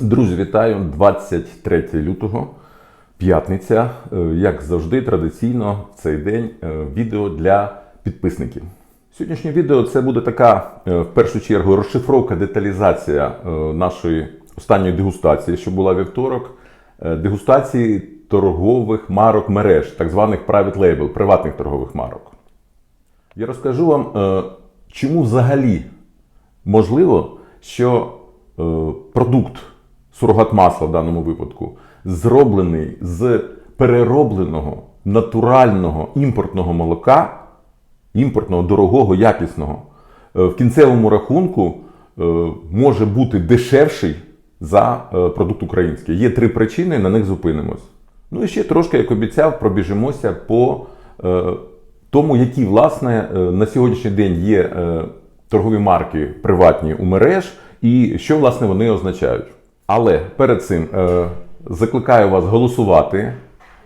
Друзі, вітаю! 23 лютого, п'ятниця. Е, Як завжди, традиційно в цей день е, відео для підписників. Сьогоднішнє відео це буде така, е, в першу чергу, розшифровка, деталізація нашої останньої дегустації, що була вівторок. Дегустації торгових марок мереж, так званих private label, приватних торгових марок. Я розкажу вам, чому взагалі можливо, що продукт сурогат масла в даному випадку зроблений з переробленого натурального імпортного молока, імпортного, дорогого, якісного, е, в кінцевому рахунку е, може бути дешевший за е, продукт український. Є три причини, на них зупинимось. Ну і ще трошки, як обіцяв, пробіжимося по тому, які власне на сьогоднішній день є торгові марки приватні у мереж і що власне вони означають. Але перед цим е, закликаю вас голосувати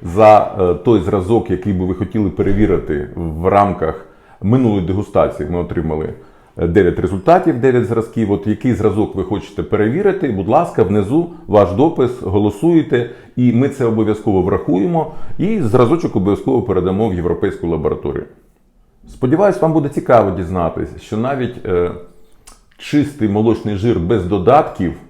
за е, той зразок, який би ви хотіли перевірити в рамках минулої дегустації. Ми отримали 9 результатів, 9 зразків. От який зразок ви хочете перевірити, будь ласка, внизу ваш допис, голосуєте, і ми це обов'язково врахуємо. І зразочок обов'язково передамо в європейську лабораторію. Сподіваюсь, вам буде цікаво дізнатися, що навіть е, чистий молочний жир без додатків е,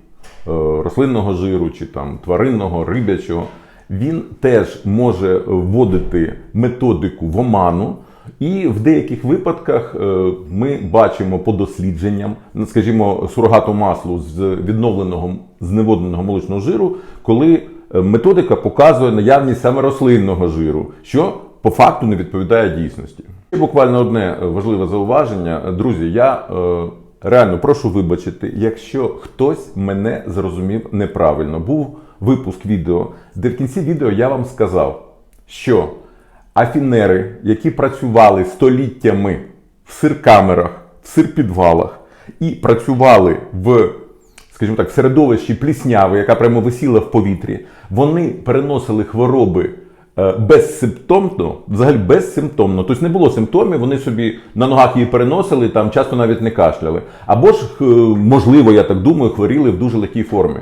рослинного жиру чи там тваринного, рибячого, він теж може вводити методику в оману. І в деяких випадках е, ми бачимо по дослідженням, скажімо, сурогату маслу з відновленого зневодненого молочного жиру, коли е, методика показує наявність саме рослинного жиру, що по факту не відповідає дійсності. Ще Буквально одне е, важливе зауваження. Друзі, я е, реально прошу вибачити, якщо хтось мене зрозумів неправильно. Був випуск відео, де в кінці відео я вам сказав, що афінери, які працювали століттями в сиркамерах, в сирпідвалах і працювали в, скажімо так, в середовищі плісняви, яка прямо висіла в повітрі, вони переносили хвороби безсимптомно, взагалі безсимптомно. Тобто не було симптомів, вони собі на ногах її переносили, там часто навіть не кашляли. Або ж, е, можливо, я так думаю, хворіли в дуже легкій формі.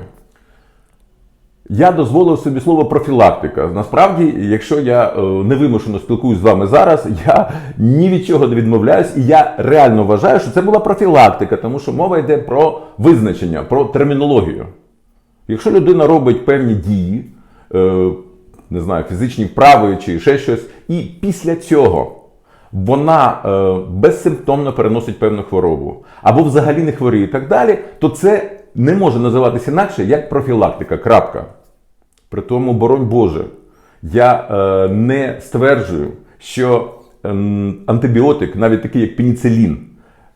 Я дозволив собі слово профілактика. Насправді, якщо я е, невимушено спілкуюсь з вами зараз, я ні від чого не відмовляюсь, і я реально вважаю, що це була профілактика, тому що мова йде про визначення, про термінологію. Якщо людина робить певні дії, е, не знаю, фізичні вправи чи ще щось, і після цього вона е, безсимптомно переносить певну хворобу, або взагалі не хворіє і так далі, то це не може називатися інакше як профілактика. Крапка. При тому, боронь Боже, я е, не стверджую, що ем, антибіотик, навіть такий як пеніцилін,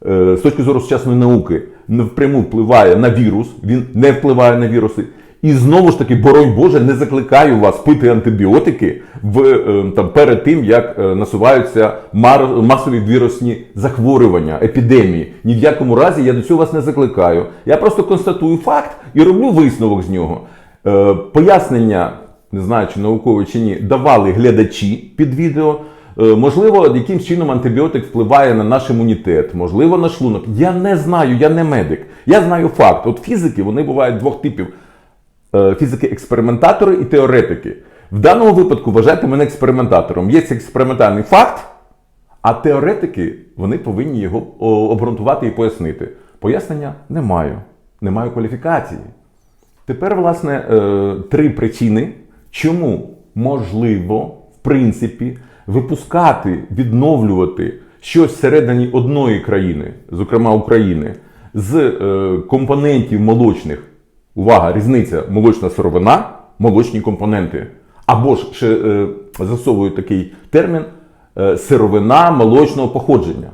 е, з точки зору сучасної науки, не впряму впливає на вірус, він не впливає на віруси. І знову ж таки, боронь Боже, не закликаю вас пити антибіотики в, е, там, перед тим, як е, насуваються мар- масові вірусні захворювання, епідемії. Ні в якому разі я до цього вас не закликаю. Я просто констатую факт і роблю висновок з нього. Е, Пояснення, не знаю, чи наукові чи ні, давали глядачі під відео. Можливо, якимсь чином антибіотик впливає на наш імунітет, можливо, на шлунок. Я не знаю, я не медик. Я знаю факт. От фізики вони бувають двох типів: фізики-експериментатори і теоретики. В даному випадку вважайте мене експериментатором. Є експериментальний факт, а теоретики вони повинні його обґрунтувати і пояснити. Пояснення не маю. Не маю кваліфікації. Тепер, власне, е, три причини, чому можливо, в принципі, випускати, відновлювати щось всередині одної країни, зокрема України, з е, компонентів молочних. Увага, різниця молочна сировина, молочні компоненти. Або ж ще е, засовую такий термін е, сировина молочного походження.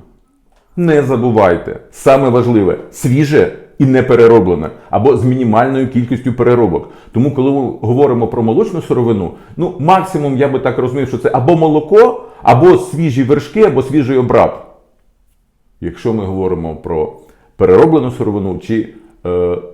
Не забувайте, саме важливе свіже і не перероблене, або з мінімальною кількістю переробок. Тому, коли ми говоримо про молочну сировину, ну максимум я би так розумів, що це або молоко, або свіжі вершки, або свіжий обрат. Якщо ми говоримо про перероблену сировину чи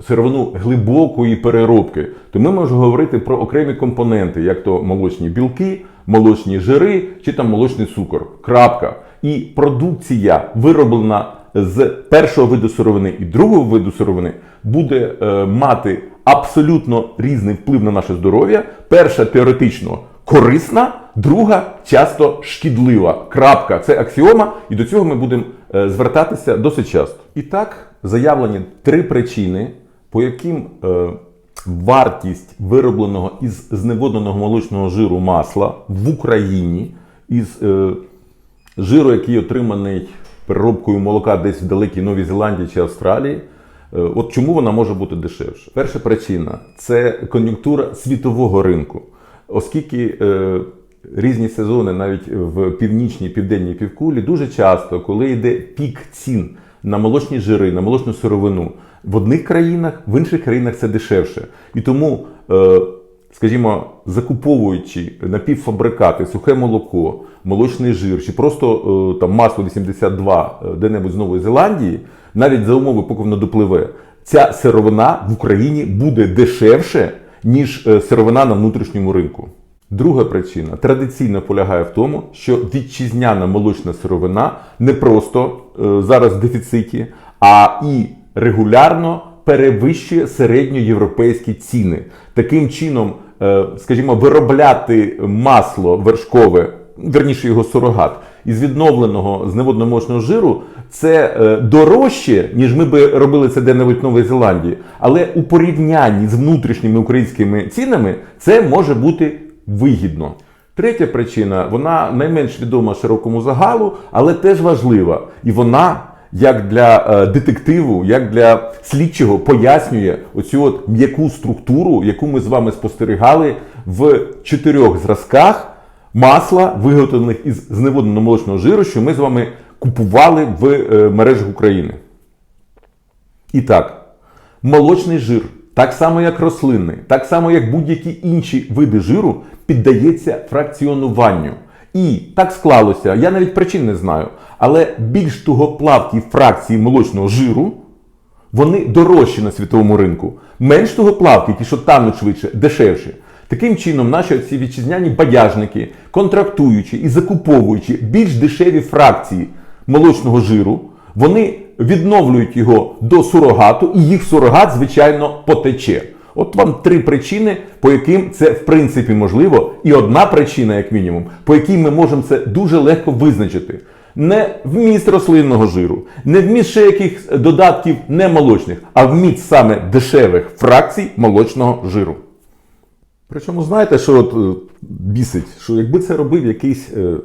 сировину глибокої переробки, то ми можемо говорити про окремі компоненти, як то молочні білки, молочні жири чи там молочний цукор. Крапка. І продукція вироблена з першого виду сировини і другого виду сировини буде е, мати абсолютно різний вплив на наше здоров'я. Перша теоретично корисна, друга часто шкідлива. Крапка це аксіома, і до цього ми будемо е, звертатися досить часто. І так заявлені три причини, по яким е, вартість виробленого із зневодненого молочного жиру масла в Україні із е, жиру, який отриманий переробкою молока десь в далекій Новій Зеландії чи Австралії. Е, От чому вона може бути дешевше? Перша причина це кон'юнктура світового ринку, оскільки е, різні сезони, навіть в північній південній півкулі, дуже часто, коли йде пік цін на молочні жири, на молочну сировину, в одних країнах, в інших країнах це дешевше. І тому, е, скажімо, закуповуючи напівфабрикати, сухе молоко, молочний жир чи просто е, там масло 82 е, де-небудь з Нової Зеландії, навіть за умови, поки воно допливе, ця сировина в Україні буде дешевше, ніж сировина на внутрішньому ринку. Друга причина традиційно полягає в тому, що вітчизняна молочна сировина не просто е, зараз в дефіциті, а і регулярно перевищує середньоєвропейські ціни. Таким чином, е, скажімо, виробляти масло вершкове, верніше його сурогат, із відновленого зневодно-молочного жиру, це е, дорожче, ніж ми би робили це де-небудь в Новій Зеландії. Але у порівнянні з внутрішніми українськими цінами це може бути вигідно. Третя причина, вона найменш відома широкому загалу, але теж важлива. І вона, як для е, детективу, як для слідчого, пояснює оцю от м'яку структуру, яку ми з вами спостерігали в чотирьох зразках масла, виготовлених із зневодненого молочного жиру, що ми з вами купували в е, мережах України. І так, молочний жир, так само як рослинний, так само як будь-які інші види жиру, піддається фракціонуванню. І так склалося, я навіть причин не знаю, але більш тугоплавкі фракції молочного жиру, вони дорожчі на світовому ринку. Менш тугоплавкі, ті, що тануть швидше, дешевші. Таким чином, наші ці вітчизняні бадяжники, контрактуючи і закуповуючи більш дешеві фракції молочного жиру, вони відновлюють його до сурогату, і їх сурогат, звичайно, потече. От вам три причини, по яким це в принципі можливо, і одна причина, як мінімум, по якій ми можемо це дуже легко визначити. Не вміст рослинного жиру, не вміст ще яких додатків немолочних, а вміст саме дешевих фракцій молочного жиру. Причому знаєте, що от е, бісить, що якби це робив якийсь е,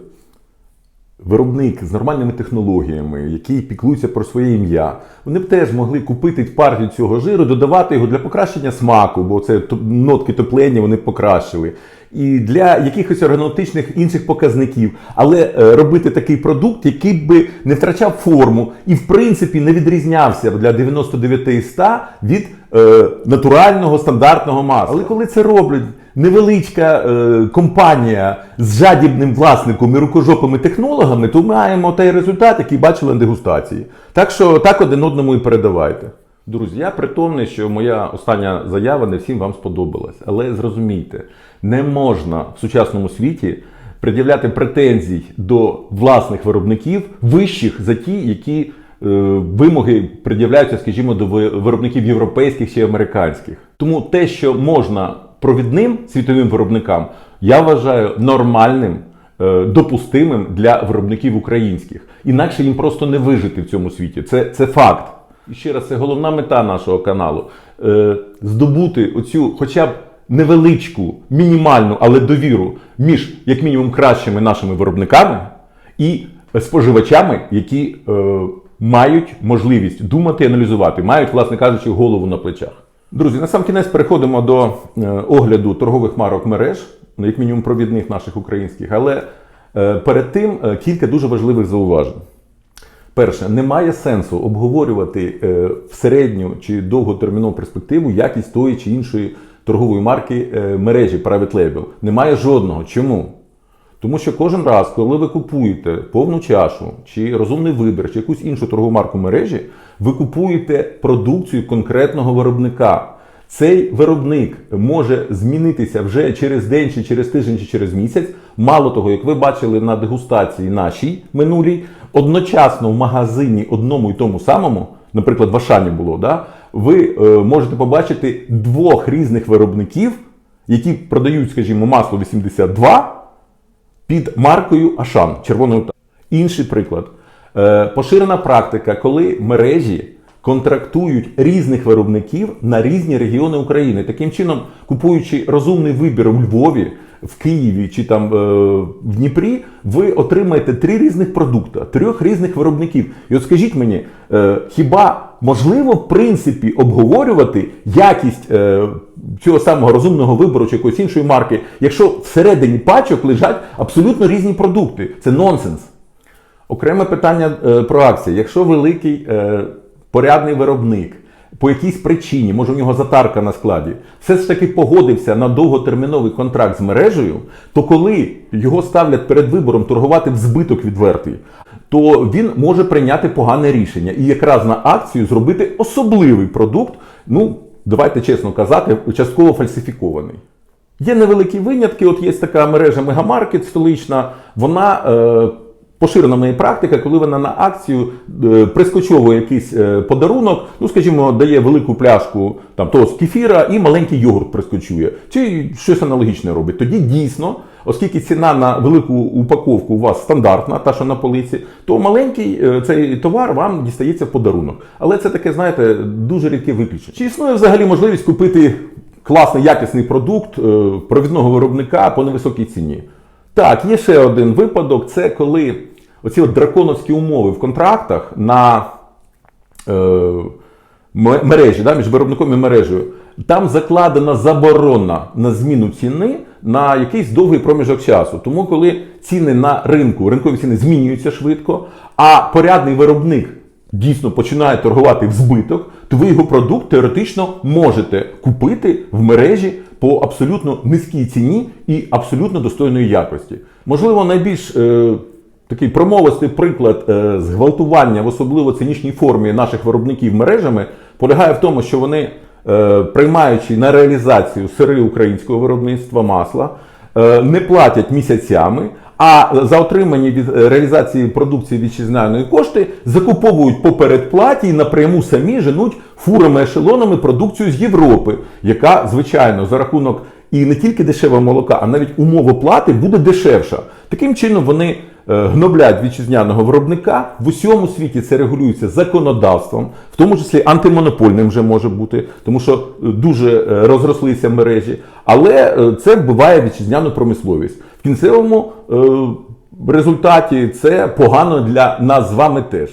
виробник з нормальними технологіями, який піклується про своє ім'я, вони б теж могли купити партію цього жиру, додавати його для покращення смаку, бо це нотки топлення вони покращили. І для якихось органолептичних інших показників, але е, робити такий продукт, який би не втрачав форму і в принципі не відрізнявся для 99 із 100 від е, натурального стандартного масла. Але коли це роблять невеличка е, компанія з жадібним власником і рукожопими технологами, то маємо той результат, який бачили на дегустації. Так що так один одному і передавайте. Друзі, я притомний, що моя остання заява не всім вам сподобалась. Але зрозумійте, не можна в сучасному світі пред'являти претензій до власних виробників вищих за ті, які е, вимоги пред'являються, скажімо, до виробників європейських чи американських. Тому те, що можна провідним світовим виробникам, я вважаю нормальним, е, допустимим для виробників українських. Інакше їм просто не вижити в цьому світі. Це, це факт. І ще раз, це головна мета нашого каналу е, здобути оцю хоча б невеличку, мінімальну, але довіру між як мінімум кращими нашими виробниками і споживачами, які е, мають можливість думати і аналізувати, мають, власне кажучи, голову на плечах. Друзі, на сам кінець переходимо до е, огляду торгових марок мереж, ну, як мінімум провідних наших українських, але е, перед тим е, кілька дуже важливих зауважень. Перше, немає сенсу обговорювати в середню чи довготермінову перспективу якість тої чи іншої торгової марки е, мережі Private Label. Немає жодного. Чому? Тому що кожен раз, коли ви купуєте повну чашу, чи розумний вибір, чи якусь іншу торгову марку мережі, ви купуєте продукцію конкретного виробника. Цей виробник може змінитися вже через день, чи через тиждень, чи через місяць. Мало того, як ви бачили на дегустації нашій минулій, одночасно в магазині одному і тому самому, наприклад, в Ашані було, да, ви е, можете побачити двох різних виробників, які продають, скажімо, масло 82 під маркою Ашан червоною. Інший приклад. Е, Поширена практика, коли мережі контрактують різних виробників на різні регіони України. Таким чином, купуючи розумний вибір у Львові, в Києві чи там е, в Дніпрі, ви отримаєте три різних продукти, трьох різних виробників. І от скажіть мені, е, хіба можливо в принципі обговорювати якість е, цього самого розумного вибору чи якоїсь іншої марки, якщо всередині пачок лежать абсолютно різні продукти? Це нонсенс. Окреме питання про акції. Якщо великий порядний виробник по якійсь причині, може у нього затарка на складі, все ж таки погодився на довготерміновий контракт з мережею, то коли його ставлять перед вибором торгувати в збиток відвертий, то він може прийняти погане рішення і якраз на акцію зробити особливий продукт. Ну, давайте чесно казати, частково фальсифікований. Є невеликі винятки. От є така мережа Мегамаркет столична. Вона е, поширена в неї практика, коли вона на акцію е, прискочовує якийсь е, подарунок, ну скажімо, дає велику пляшку там того з кефіра і маленький йогурт прискочує, чи щось аналогічне робить. Тоді дійсно, оскільки ціна на велику упаковку у вас стандартна, та що на полиці, то маленький е, цей товар вам дістається в подарунок. Але це таке, знаєте, дуже рідке виключення. Чи існує взагалі можливість купити класний якісний продукт провідного виробника по невисокій ціні. Так, є ще один випадок: це коли оці от драконовські умови в контрактах на е, мережі, да, між виробником і мережею, там закладена заборона на зміну ціни на якийсь довгий проміжок часу. Тому, коли ціни на ринку, ринкові ціни змінюються швидко, а порядний виробник дійсно починає торгувати в збиток, то ви його продукт теоретично можете купити в мережі по абсолютно низькій ціні і абсолютно достойної якості. Можливо, найбільш е, такий промовистий приклад е, зґвалтування в особливо цинічній формі наших виробників мережами полягає в тому, що вони, е, приймаючи на реалізацію сири українського виробництва масла, е, не платять місяцями. А за отримані від реалізації продукції вітчизняної кошти закуповують по передплаті і напряму самі женуть фурами ешелонами продукцію з Європи, яка, звичайно, за рахунок і не тільки дешевого молока, а навіть умов оплати буде дешевша. Таким чином вони гноблять вітчизняного виробника. В усьому світі це регулюється законодавством, в тому числі антимонопольним вже може бути, тому що е, дуже е, розрослися мережі. Але е, це вбиває вітчизняну промисловість. В кінцевому е, результаті це погано для нас з вами теж.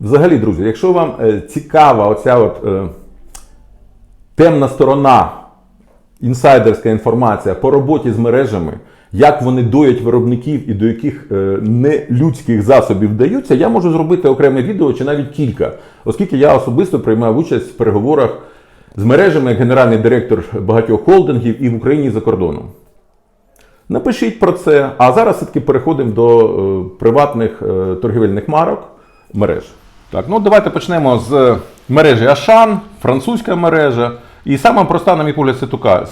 Взагалі, друзі, якщо вам е, цікава оця от е, темна сторона, інсайдерська інформація по роботі з мережами, як вони доять виробників і до яких е, нелюдських засобів вдаються, я можу зробити окреме відео чи навіть кілька, оскільки я особисто приймав участь в переговорах з мережами як генеральний директор багатьох холдингів і в Україні і за кордоном. Напишіть про це. А зараз все-таки переходимо до е, приватних е, торгівельних марок мереж. Так, ну давайте почнемо з мережі Ашан, французька мережа. І сама проста, на мій погляд,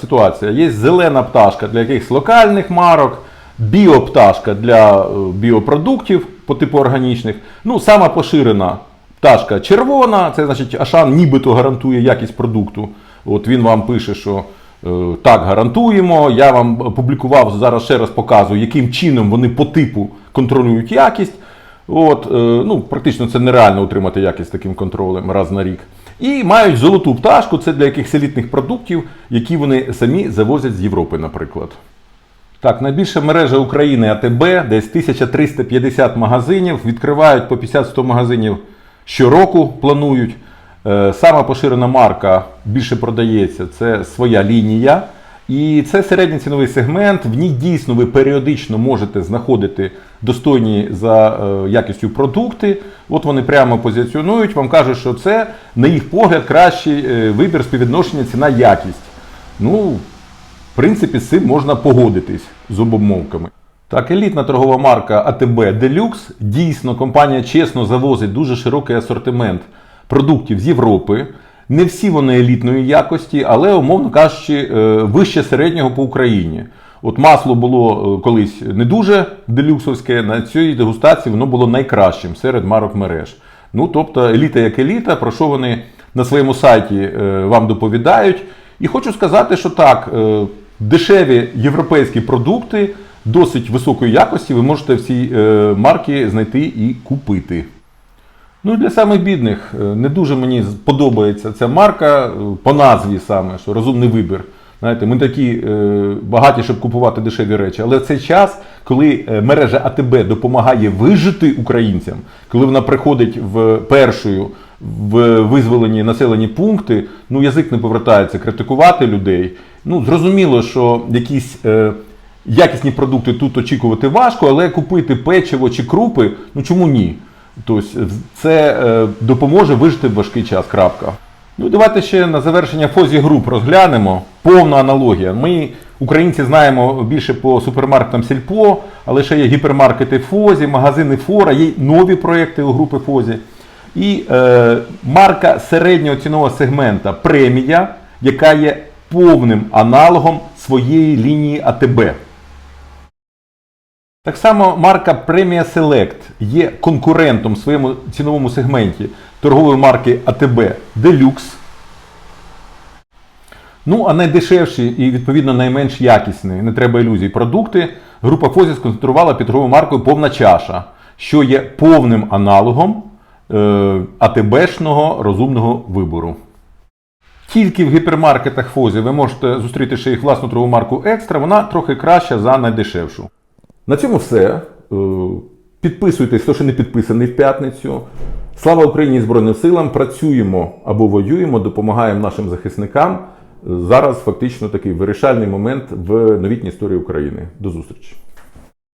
ситуація. Є зелена пташка для якихось локальних марок, біопташка для е, біопродуктів по типу органічних. Ну, сама поширена пташка червона, це значить Ашан нібито гарантує якість продукту. От він вам пише, що е, так, гарантуємо. Я вам публікував, зараз ще раз показую, яким чином вони по типу контролюють якість. От, е, ну, практично це нереально утримати якість таким контролем раз на рік. І мають золоту пташку, це для якихось елітних продуктів, які вони самі завозять з Європи, наприклад. Так, найбільша мережа України АТБ, десь 1350 магазинів, відкривають по 50-100 магазинів щороку, планують. Е, Сама поширена марка більше продається, це своя лінія. І це середній ціновий сегмент. В ній дійсно ви періодично можете знаходити достойні за е, якістю продукти. От вони прямо позиціонують, вам кажуть, що це, на їх погляд, кращий е, вибір співвідношення ціна-якість. Ну, в принципі, з цим можна погодитись з обумовками. Так, елітна торгова марка АТБ Deluxe. Дійсно, компанія чесно завозить дуже широкий асортимент продуктів з Європи. Не всі вони елітної якості, але, умовно кажучи, е, вище середнього по Україні. От масло було е, колись не дуже делюксовське, на цій дегустації воно було найкращим серед марок мереж. Ну, тобто, еліта як еліта, про що вони на своєму сайті е, вам доповідають. І хочу сказати, що так, дешеві європейські продукти досить високої якості, ви можете всі марки знайти і купити. Ну для самих бідних е, не дуже мені подобається ця марка е, по назві саме, що розумний вибір. Знаєте, ми такі е, багаті, щоб купувати дешеві речі. Але в цей час, коли мережа АТБ допомагає вижити українцям, коли вона приходить в першою в визволені населені пункти, ну язик не повертається критикувати людей. Ну зрозуміло, що якісь. Якісні продукти тут очікувати важко, але купити печиво чи крупи, ну чому ні? Тобто це е, допоможе вижити в важкий час. Крапка. Ну давайте ще на завершення Фозі груп розглянемо. Повна аналогія. Ми, українці, знаємо більше по супермаркетам Сільпо, але ще є гіпермаркети Фозі, магазини Фора, є нові проекти у групи Фозі. І е, марка середнього цінового сегмента премія, яка є повним аналогом своєї лінії АТБ. Так само марка Premia Select є конкурентом в своєму ціновому сегменті торгової марки АТБ Deluxe. Ну, а найдешевші і відповідно найменш якісні, не треба ілюзій, продукти група Фозі сконцентрувала під торговою маркою повна чаша, що є повним аналогом е, АТБшного розумного вибору. Тільки в гіпермаркетах Фозі ви можете зустріти ще їх власну торгову марку Екстра, вона трохи краща за найдешевшу. На цьому все. Е, Підписуйтесь, хто ще не підписаний в п'ятницю. Слава Україні і Збройним силам! Працюємо або воюємо, допомагаємо нашим захисникам. Зараз фактично такий вирішальний момент в новітній історії України. До зустрічі!